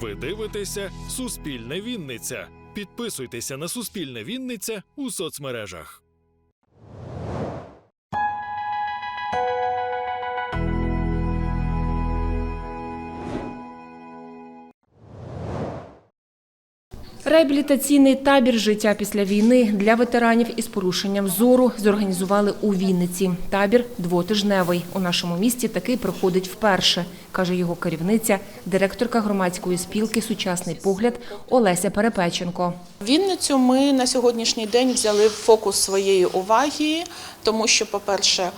Ви дивитеся Суспільне Вінниця. Підписуйтеся на Суспільне Вінниця у соцмережах. Реабілітаційний табір життя після війни для ветеранів із порушенням зору зорганізували у Вінниці. Табір двотижневий. У нашому місті такий проходить вперше, каже його керівниця, директорка громадської спілки Сучасний погляд Олеся Перепеченко. Вінницю ми на сьогоднішній день взяли в фокус своєї уваги, тому що, по-перше,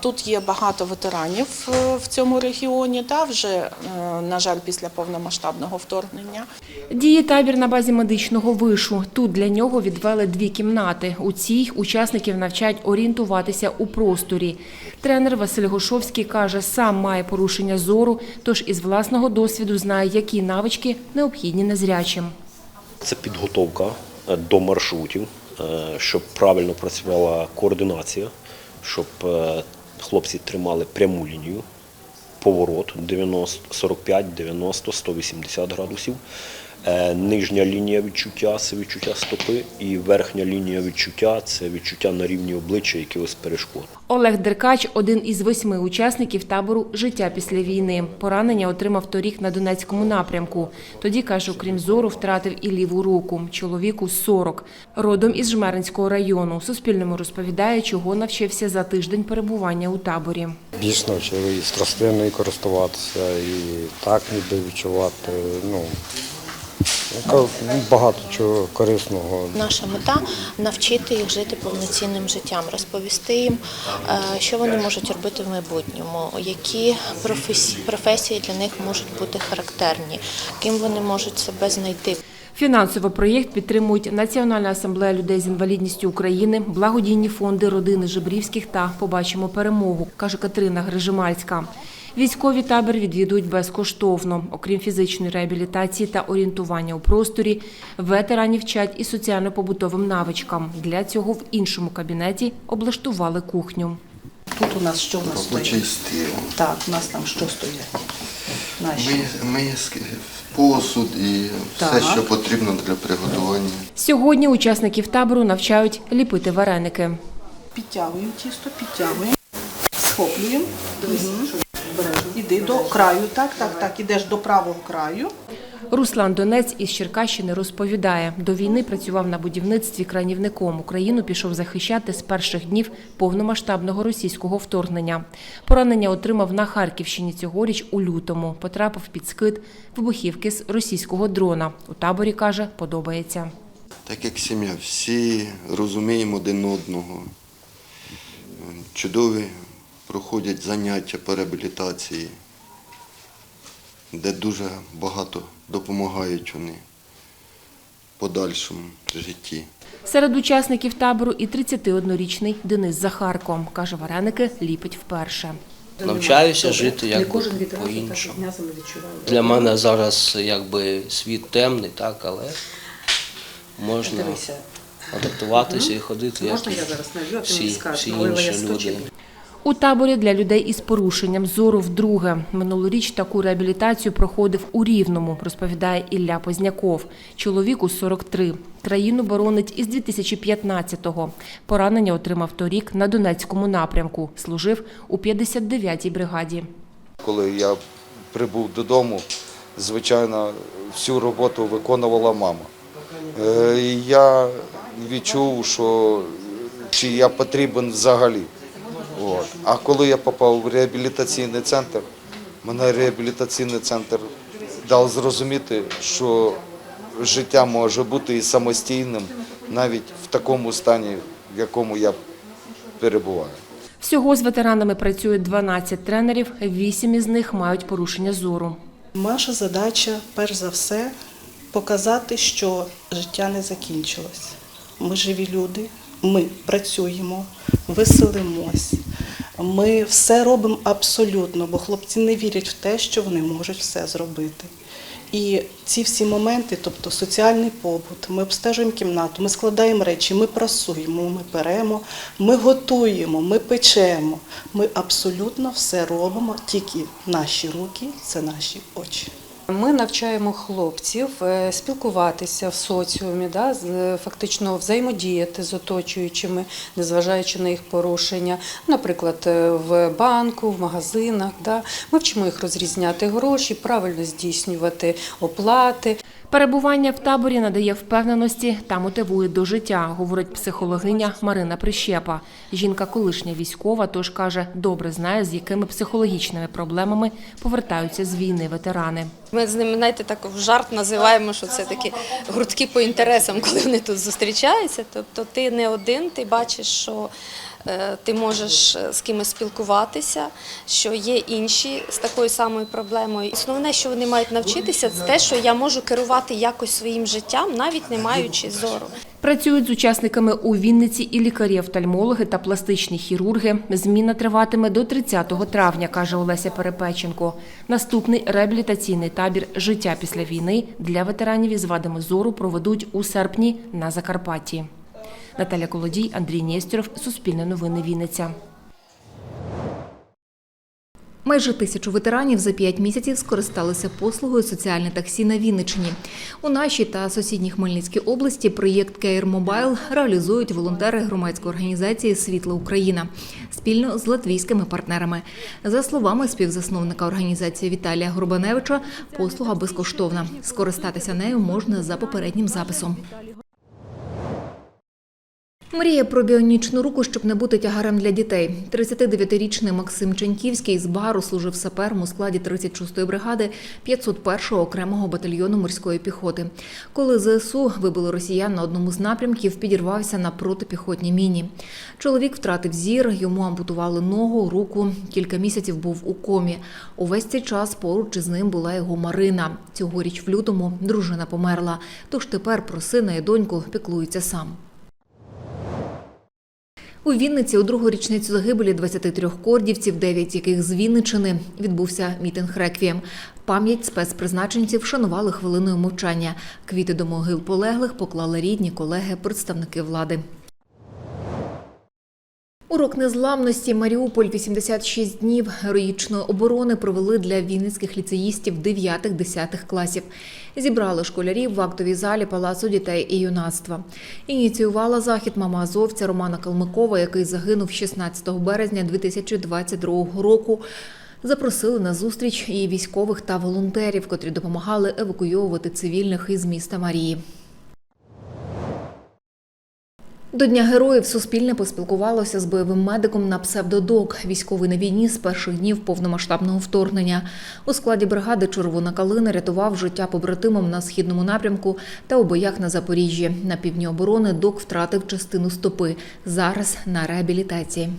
тут є багато ветеранів е, в цьому регіоні, та вже, е, на жаль, після повномасштабного вторгнення. Діє табір на базі медичного вишу. Тут для нього відвели дві кімнати. У цій учасників навчають орієнтуватися у просторі. Тренер Василь Гошовський каже, сам має порушення зору, тож із власного досвіду знає, які навички необхідні незрячим. Це підготовка е, до маршрутів, е, щоб правильно працювала координація, щоб е, хлопці тримали пряму лінію, поворот 90, 45, 90, 180 градусів. Е, Нижня лінія відчуття це відчуття стопи, і верхня лінія відчуття це відчуття на рівні обличчя якихось перешкод. Олег Деркач – один із восьми учасників табору «Життя після війни». Поранення отримав торік на Донецькому напрямку. Тоді, каже, окрім зору, втратив і ліву руку. Чоловіку 40. Родом із Жмеринського району. Суспільному розповідає, чого навчився за тиждень перебування у таборі. більш навчили і з тростиною користуватися, і так ніби відчувати. Ну, багато чого корисного. Наша мета навчити їх жити повноцінним життям, розповісти їм, е, що вони можуть робити в майбутньому, які професії, професії для них можуть бути характерні, ким вони можуть себе знайти. Фінансово проєкт підтримують Національна асамблея людей з інвалідністю України, благодійні фонди родини Жебрівських та «Побачимо перемогу», каже Катерина Грижимальська. Військові табір відвідують безкоштовно. Окрім фізичної реабілітації та орієнтування у просторі, ветеранів вчать і соціально-побутовим навичкам. Для цього в іншому кабінеті облаштували кухню. Тут у нас що у нас стоїть? Так, у нас там що стоять? Наші. Ми, миски, посуд і Так. все, що потрібно для приготування. Сьогодні учасників табору навчають ліпити вареники. Підтягуємо тісто, підтягуємо, схоплюємо. Дивись, що. Іди до краю, так, так, так, ідеш до правого краю. Руслан Донець із Черкащини розповідає, до війни працював на будівництві кранівником. Україну пішов захищати з перших днів повномасштабного російського вторгнення. Поранення отримав на Харківщині цьогоріч у лютому. Потрапив під скид вибухівки з російського дрона. У таборі каже, подобається. Так як сім'я, всі розуміємо один одного. Чудові проходять заняття по реабілітації, де дуже багато допомагають вони в подальшому житті. Серед учасників табору і 31-річний Денис Захарко. Каже, вареники ліпить вперше. Навчаюся жити якби по-іншому. Для мене зараз якби світ темний, так, але можна адаптуватися і ходити, як всі, всі інші люди. У таборі для людей із порушенням зору вдруге. Минулоріч таку реабілітацію проходив у Рівному, розповідає Ілля Позняков. Чоловіку 43. Країну боронить із 2015-го. Поранення отримав торік на Донецькому напрямку. Служив у 59-й бригаді. Коли я прибув додому, звичайно, всю роботу виконувала мама. Е, Я відчув, що чи я потрібен взагалі. От. А коли я попав в реабілітаційний центр, мене реабілітаційний центр дав зрозуміти, що життя може бути і самостійним навіть в такому стані, в якому я перебуваю. Всього з ветеранами працюють 12 тренерів, 8 із них мають порушення зору. Наша задача, перш за все, показати, що життя не закінчилось. Ми живі люди, ми працюємо, веселимось. Ми все робимо абсолютно, бо хлопці не вірять в те, що вони можуть все зробити. І ці всі моменти, тобто соціальний побут, ми обстежуємо кімнату, ми складаємо речі, ми прасуємо, ми перемо, ми готуємо, ми печемо. Ми абсолютно все робимо, тільки наші руки це наші очі. Ми навчаємо хлопців е, спілкуватися в соціумі, да, е, фактично взаємодіяти з оточуючими, незважаючи на їх порушення, наприклад, е, в банку, в магазинах. Да. Ми вчимо їх розрізняти гроші, правильно здійснювати оплати. Перебування в таборі надає впевненості та мотивує до життя, говорить психологиня Марина Прищепа. Жінка колишня військова, тож каже, добре знає, з якими психологічними проблемами повертаються з війни ветерани. Ми з ними, знаєте, так в жарт називаємо, що це такі гуртки по інтересам, коли вони тут зустрічаються. Тобто ти не один, ти бачиш, що ти можеш е, з кимось спілкуватися, що є інші з такою самою проблемою. Основне, що вони мають навчитися, це те, що я можу керувати якось своїм життям, навіть не маючи зору. Працюють з учасниками у Вінниці і лікарі-офтальмологи та пластичні хірурги. Зміна триватиме до 30 травня, каже Олеся Перепеченко. Наступний реабілітаційний табір Життя після війни для ветеранів із вадами зору проведуть у серпні на Закарпатті. Наталя Колодій, Андрій Нєстєров, Суспільне новини Вінниця. Майже тисячу ветеранів за п'ять місяців скористалися послугою соціальне таксі на Вінниччині. У нашій та сусідній Хмельницькій області проєкт Care Mobile реалізують волонтери громадської організації Світла Україна спільно з латвійськими партнерами. За словами співзасновника організації Віталія Горбаневича, послуга безкоштовна. Скористатися нею можна за попереднім записом. Мріє про біонічну руку, щоб не бути тягарем для дітей. 39-річний Максим Ченьківський з Бару служив сапером у складі 36-ї бригади 501-го окремого батальйону морської піхоти. Коли ЗСУ вибили росіян на одному з напрямків, підірвався на протипіхотній міні. Чоловік втратив зір, йому ампутували ногу, руку. Кілька місяців був у комі. Увесь цей час поруч із ним була його Марина. Цьогоріч в лютому дружина померла. Тож тепер про сина і доньку піклується сам. У Вінниці у другу річницю загибелі 23 кордівців, 9 яких з Вінничини, відбувся мітинг реквієм. Пам'ять спецпризначенців шанували хвилиною мовчання. Квіти до могил полеглих поклали рідні, колеги, представники влади. Урок незламності Маріуполь 86 днів героїчної оборони провели для вінницьких ліцеїстів 9-10 класів. Зібрали школярів в актовій залі Палацу дітей і юнацтва. Ініціювала захід мама азовця Романа Калмикова, який загинув 16 березня 2022 року. Запросили на зустріч і військових та волонтерів, котрі допомагали евакуйовувати цивільних із міста Марії. До Дня героїв Суспільне поспілкувалося з бойовим медиком на псевдодок, військовий на війні з перших днів повномасштабного вторгнення. У складі бригади Червона калина рятував життя побратимам на східному напрямку та у боях на Запоріжжі. На півдні оборони док втратив частину стопи. Зараз на реабілітації.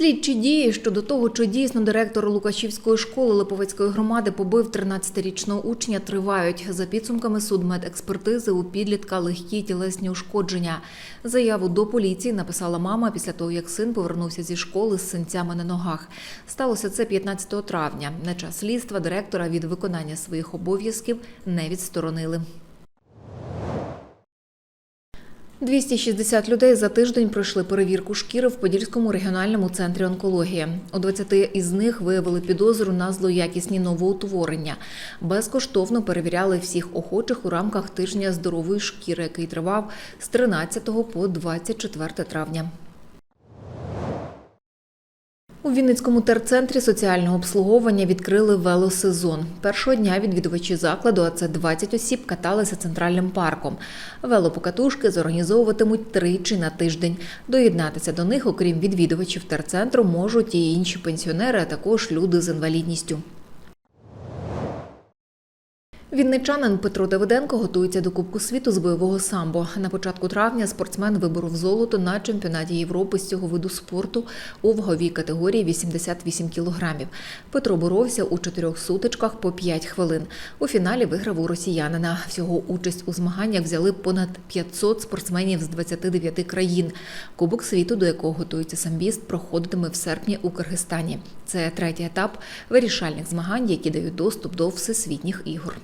Слідчі дії щодо того, чи дійсно директор Лукашівської школи Липовецької громади побив 13-річного учня, тривають. За підсумками судмедекспертизи у підлітка легкі тілесні ушкодження. Заяву до поліції написала мама після того, як син повернувся зі школи з синцями на ногах. Сталося це 15 травня. На час слідства директора від виконання своїх обов'язків не відсторонили. 260 людей за тиждень пройшли перевірку шкіри в Подільському регіональному центрі онкології. У 20 із них виявили підозру на злоякісні новоутворення. Безкоштовно перевіряли всіх охочих у рамках тижня здорової шкіри, який тривав з 13 по 24 травня. У Вінницькому терцентрі соціального обслуговування відкрили велосезон. Першого дня відвідувачі закладу, а це 20 осіб, каталися центральним парком. Велопокатушки зорганізовуватимуть тричі на тиждень. Доєднатися до них, окрім відвідувачів терцентру, можуть і інші пенсіонери, а також люди з інвалідністю. Вінничанин Петро Давиденко готується до Кубку світу з бойового самбо. На початку травня спортсмен виборов золото на чемпіонаті Європи з цього виду спорту у ваговій категорії 88 кілограмів. Петро боровся у чотирьох сутичках по 5 хвилин. У фіналі виграв у росіянина. Всього участь у змаганнях взяли понад 500 спортсменів з 29 країн. Кубок світу, до якого готується самбіст, проходитиме в серпні у Киргизстані. Це третій етап вирішальних змагань, які дають доступ до всесвітніх ігор.